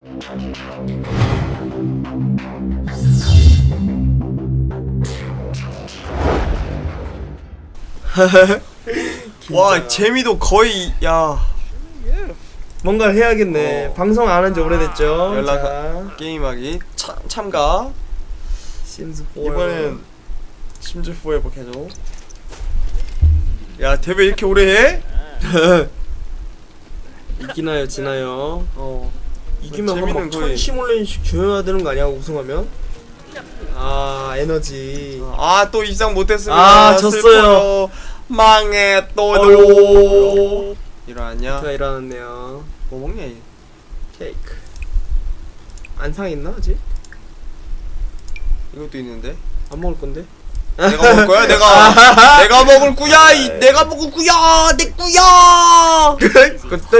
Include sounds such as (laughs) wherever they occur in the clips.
(laughs) 와 재미도 거의 야 뭔가를 해야겠네. 어. 방송 안 한 지 오래됐죠. 연락 자, 게임하기 참, 참가 심스 4 이번엔 심즈 4 해볼게죠 야 대회 이렇게 오래 해? (laughs) 이기나요, 지나요? 어 이기면 재미는 한막 거의- 천시몰래씩 줘야 되는 거 아니야? 우승하면? 아 에너지. 아 또 입상 못했으면 아, 졌어요. 슬퍼요. 망해 또요 어요. 일어났냐? 제가 일어났네요. 뭐 먹냐 얘 케이크. 안 상했나 아직? 이것도 있는데 안 먹을 건데? 내가 먹을 거야? 내가 (laughs) 내가 먹을 거야? 이 내가 먹을 거야? 내 거야!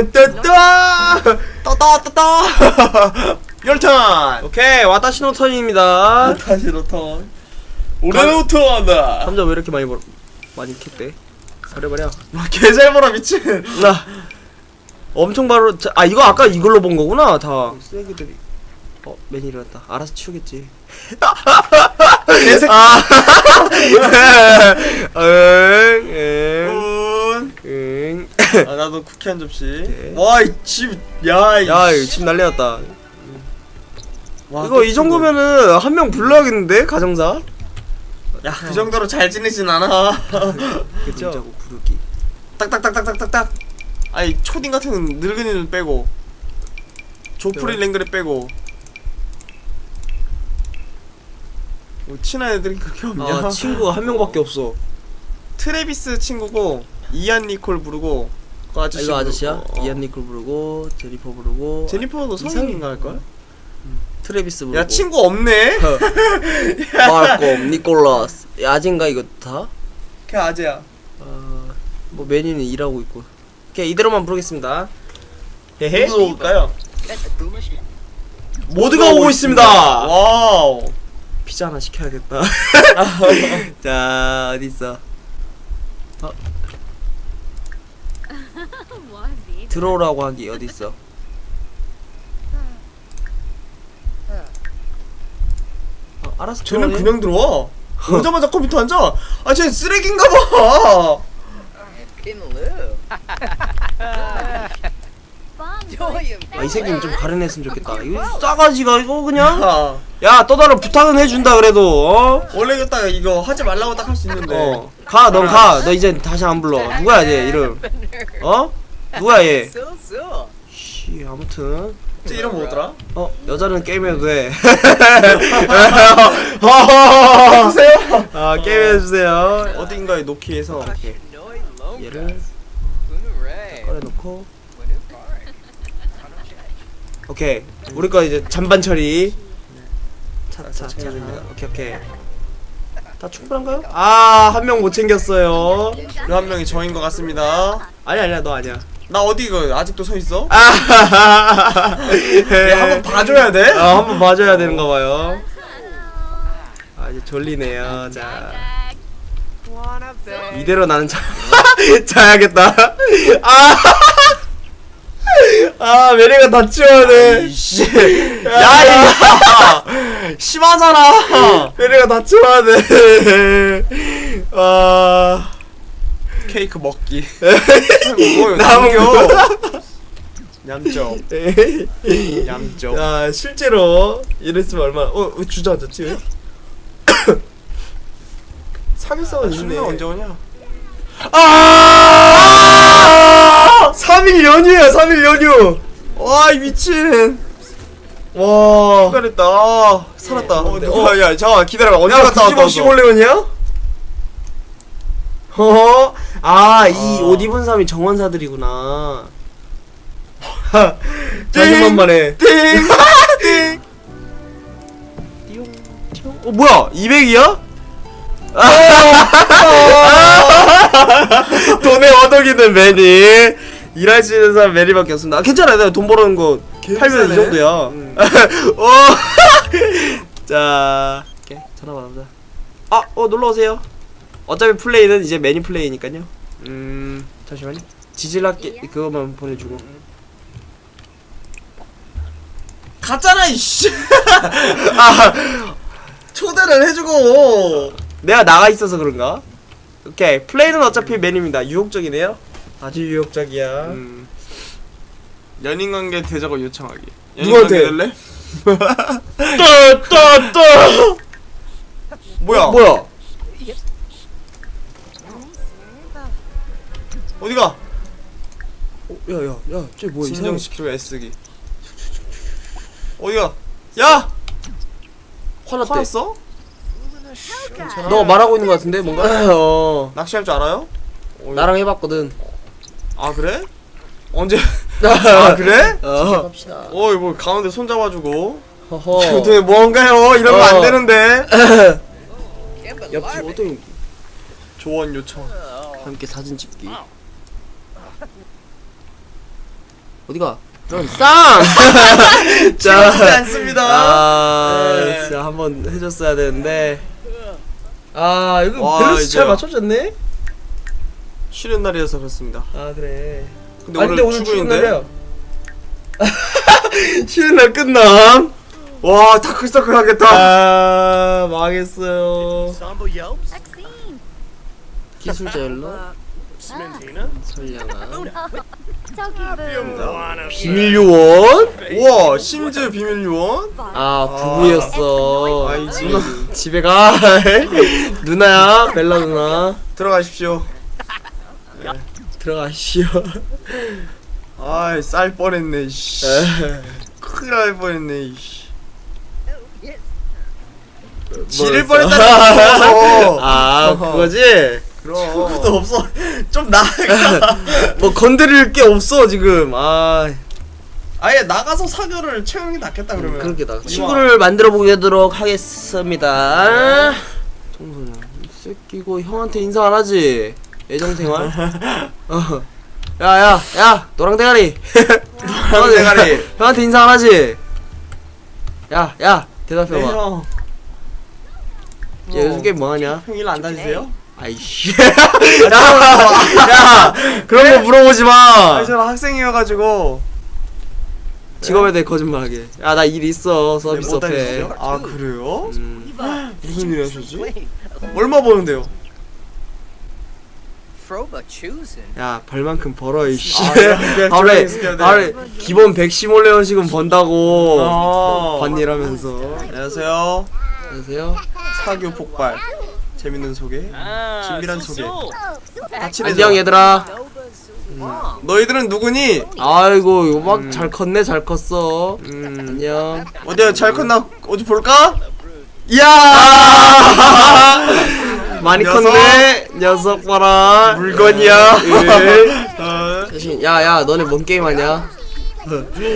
따따따. 따따따따 (laughs) 열탄! 오케이 와타시노 턴입니다. 다시 로 턴. 오레노트 한다! 감자 왜 이렇게 많이 벌 많이 캤대? 버려버려. 개잘 벌어 미친! 나 엄청 바로 자, 아 이거 아까 이걸로 본 거구나 다. 쓰레기들이 어 맨이 일어났다. 알아서 치우겠지. 개새끼 아. (laughs) 응응. 운. 아 나도 쿠키 한 접시. 오케이. 와이 집야 야 이거 집 난리 났다. 와, 이거 이 정도면은 한 명 불러야겠는데 가정사? 야 그 정도로 잘 지내진 않아. (laughs) 자고 부르기. 딱딱딱딱딱딱딱. 아니 초딩 같은 늙은이는 빼고. 조프리 그래. 랭그레 빼고 뭐 친한 애들이 그렇게 없냐 아 친구가 한 명밖에 없어 트레비스 친구고 이안 니콜 부르고 그 아, 아저씨 이거 아저씨야 부르고. 어. 이안 니콜 부르고 제니퍼 부르고 제니퍼도 성인인가 할걸? 트레비스 부르고 야 친구 없네? (laughs) 말콤 니콜라스 아진가 이거 다? 걔 아재야 아, 뭐 메뉴는 일하고 있고. 오케이 이대로만 부르겠습니다. 헤헤. 누구 올까요? 모두가 오고 있습니다. 와우 피자 하나 시켜야겠다. (laughs) 자 어디 있어? 들어오라고 하기 어디 있어? 어, 알았어. 쟤는 들어오네. 그냥 들어와 오자마자 컴퓨터 앉아 아 쟤 쓰레기인가 봐 아, 이 새끼는 좀 가려냈으면 좋겠다. 이거 싸가지가 이거 그냥. 아, 야 떠다로 부탁은 해준다 그래도. 어? 원래 딱 이거 하지 말라고 딱 할 수 있는데 어. 가, 넌 가. 너 이제 다시 안 불러. 누구야, 얘 이름? 어? 누구야, 얘? 씨, 아무튼. 쟤 이름 뭐더라? 어, 여자는 게임해도 돼. 주세요 아, (laughs) 게임해주세요. 어딘가에 놓기에서 얘를 꺼내놓고. 오케이. 우리 거 이제 잔반 처리. 차, 차, 차. 챙겨줍니다. 오케이, 오케이. 다 충분한가요? 아, 한 명 못 챙겼어요. 그 한 명이 저인 것 같습니다 아니야, 아니야, 너 아니야. 나 어디 이거 아직도 서 있어? 아, 얘 한번 봐줘야 돼? 아, 한번 봐줘야 되는가 봐요. 아, 이제 졸리네요. 자, 이대로 나는 자, (laughs) 자야겠다. 아, 아, 메리가 다 치워야 돼. 이씨 야, 야 심하잖아 메리가 다 치워야 돼. 아, 케이크 먹기 남은 거. 얌점 얌점 야, 실제로 이랬으면 얼마나, 어, 왜 주저앉았지? 왜? 3일성은 있네. 아, 언제 오냐? 아! 3일 연휴야, 3일 연휴. 와이 미친 와. 축하했다 아, 살았다 어, 어, 야 잠깐만 기다려봐 언제 야, 갔다 왔다 95시골레원이야? 어? 아, 이 아. 옷 입은 사람이 정원사들이구나. (laughs) 자신만만해. 띵띵. (laughs) 어, 뭐야? 200이야? (laughs) 돈의 어덕이는 매니. 일할 수 있는 사람 매니밖에 없습니다. 아, 괜찮아. 내가 돈 벌어는 거 팔면 이 비싸네. 정도야. 음. (laughs) 어. (laughs) 자, 오케이. 전화 받아보자. 아, 어 놀러 오세요. 어차피 플레이는 이제 매니 플레이니까요. 음, 잠시만요. 지질학기 그거만 보내주고. 갔잖아 이씨 (laughs) 아 초대를 해주고 내가 나가 있어서 그런가? 오케이 플레이는 어차피 맨입니다 유혹적이네요 아주 유혹적이야. 음. 연인 관계 되자고 요청하기. 누구한테? 연인 관계 될래? (laughs) 떠떠떠! 뭐야? 뭐야? 어디가? 어, 야야야 쟤 뭐야 이상해. 진정시키고 애쓰기. 어디가? 야! 화났대. 화났어? 너 말하고 있는 거 같은데 뭔가? (laughs) 어. 낚시할 줄 알아요? 나랑 해봤거든 아 그래? 언제 (laughs) 아 그래? (laughs) 어 갑시다 어이 뭐 가운데 손 잡아주고 허허 (laughs) 도대체 뭔가요? 이러면 안 어. 되는데 옆집 어떤 조언 요청 함께 사진 찍기 어디가? 그럼 쌈! 자, 않습니다 아 네. 진짜 한번 해줬어야 되는데 아 이거 와, 밸런스 잘. 맞춰졌네? 쉬는 날이어서 그렇습니다. 아 그래. 근데 아니, 오늘, 근데 출근인데? 날이야. 쉬는 날 끝남. 와 다크서클 하겠다. 아 망했어요. Yelps? 기술자 Smentina? 선량한 Boo. Moana. 비밀 요원? 우와 심즈 비밀 요원? 아 부부였어. 아이지 (laughs) 집에 가. (laughs) 누나야 벨라 누나. 들어가십시오 들어가시오. 아이 쌀 뻔했네 씨. 큰일 날 뻔했네 이씨. 지를 뭐였어? 뻔했다는 거아 그거지? 그럼. 도 없어. 좀 나가 (laughs) 뭐 건드릴 게 없어 지금. 아. 아예 나가서 사교를 채우는 게 낫겠다 그러면. 그렇게 나 친구를 만들어 보도록 하겠습니다. 청소년. 이 새끼고 형한테 인사 안 하지 애정 생활 (laughs) 어 야야 야 노랑 대가리 노랑 대가리. 형한테 인사 안 하지 야야 대답해봐 네, 형. 얘 요즘 게임 뭐하냐 형 일 안 다니세요? 아이씨 (laughs) 야, 야 그런 거 물어보지 마 아니 저는 학생이어가지고 직업에 대해 거짓말하게 야 나 일 있어 서비스 네, 못 업해 다니시죠? 아 그래요? 음. 무슨 일 하셨지? 얼마 버는데요? 야 벌만큼 벌어 이씨. 아, (laughs) 하루에. 하루에 기본 115레온씩은 번다고. 어. 반일 하면서. 안녕하세요. 안녕하세요. 사교 폭발. 재밌는 소개. 진밀한 so 소개. 다 친해져. 안녕 얘들아. 너희들은 누구니? 아이고 이거 막 음. 잘 컸네 잘 컸어. 음. 안녕. 어디야? 잘 컸나? 어디 볼까? 이야 (laughs) 많이 녀석. 컸네 녀석 봐라 물건이야 예. 어. 대신 야야 너네 뭔 게임 하냐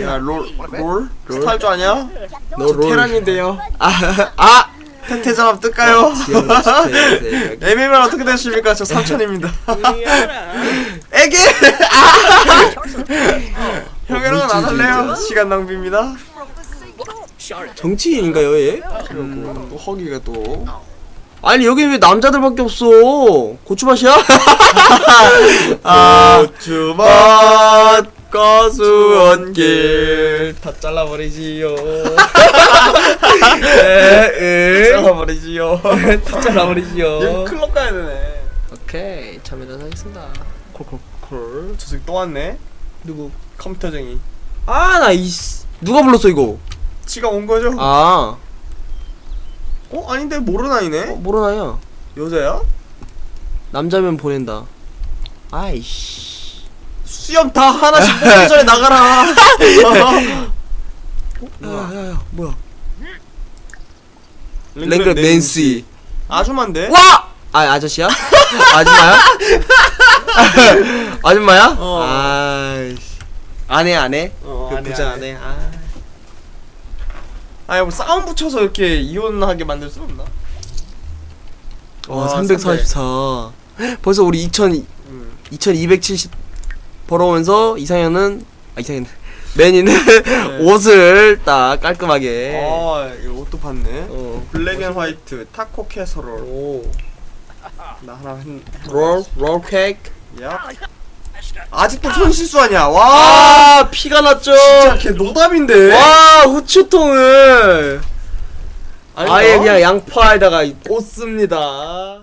야롤 롤? 스타 할줄 아냐? 너. 테란인데요 아아 태태전압 뜰까요? 지금 MMR 어떻게 되십니까? 저 3천입니다 (laughs) 애기! (laughs) 형이랑은 안 할래요? 시간 낭비입니다. 정치인인가요 얘? 음, 또 허기가 또 아니 여기 왜 남자들밖에 없어? 고추밭이야? (laughs) 아, 주맛 가수원길 다 잘라버리지요. 에, (laughs) 잘라버리지요. 다 잘라버리지요. (laughs) 얘 클럽 가야 되네. 오케이 참여자 하겠습니다. 콜콜콜. 저 새끼 또 왔네. 누구? 컴퓨터쟁이. 아나 이 누가 불렀어 이거? 지가 온 거죠? 아 어? 아닌데 모르나이네? 어, 모르나요? 여자야? 남자면 보낸다 아이씨 수염 다 하나씩 뽑기 전에 나가라 야야야 뭐야 랭글 낸시 아줌마인데? 와! 아 아저씨야? (laughs) 아줌마야? (laughs) 아줌마야? 어. 아이씨 아내 아내? 어, 그 부자 아내. 아내 아 아니 뭐 싸움 붙여서 이렇게 이혼하게 만들 수 없나? 와, 아, 344. 벌써 우리 2000, 음. 2270 벌어오면서 이상현은, 아, 이상현. (laughs) 매니는 네. 옷을 딱 깔끔하게. 아 이거 옷도 봤네 어. 블랙 앤 화이트 타코 캐서롤 오. 나 하나 한 롤, 롤 케이크. 야 아직도 손 실수하냐? 와. 아 피가 났죠. 진짜 걔 노답인데. 와 후추통을. 아예 그냥 양파에다가 꽂습니다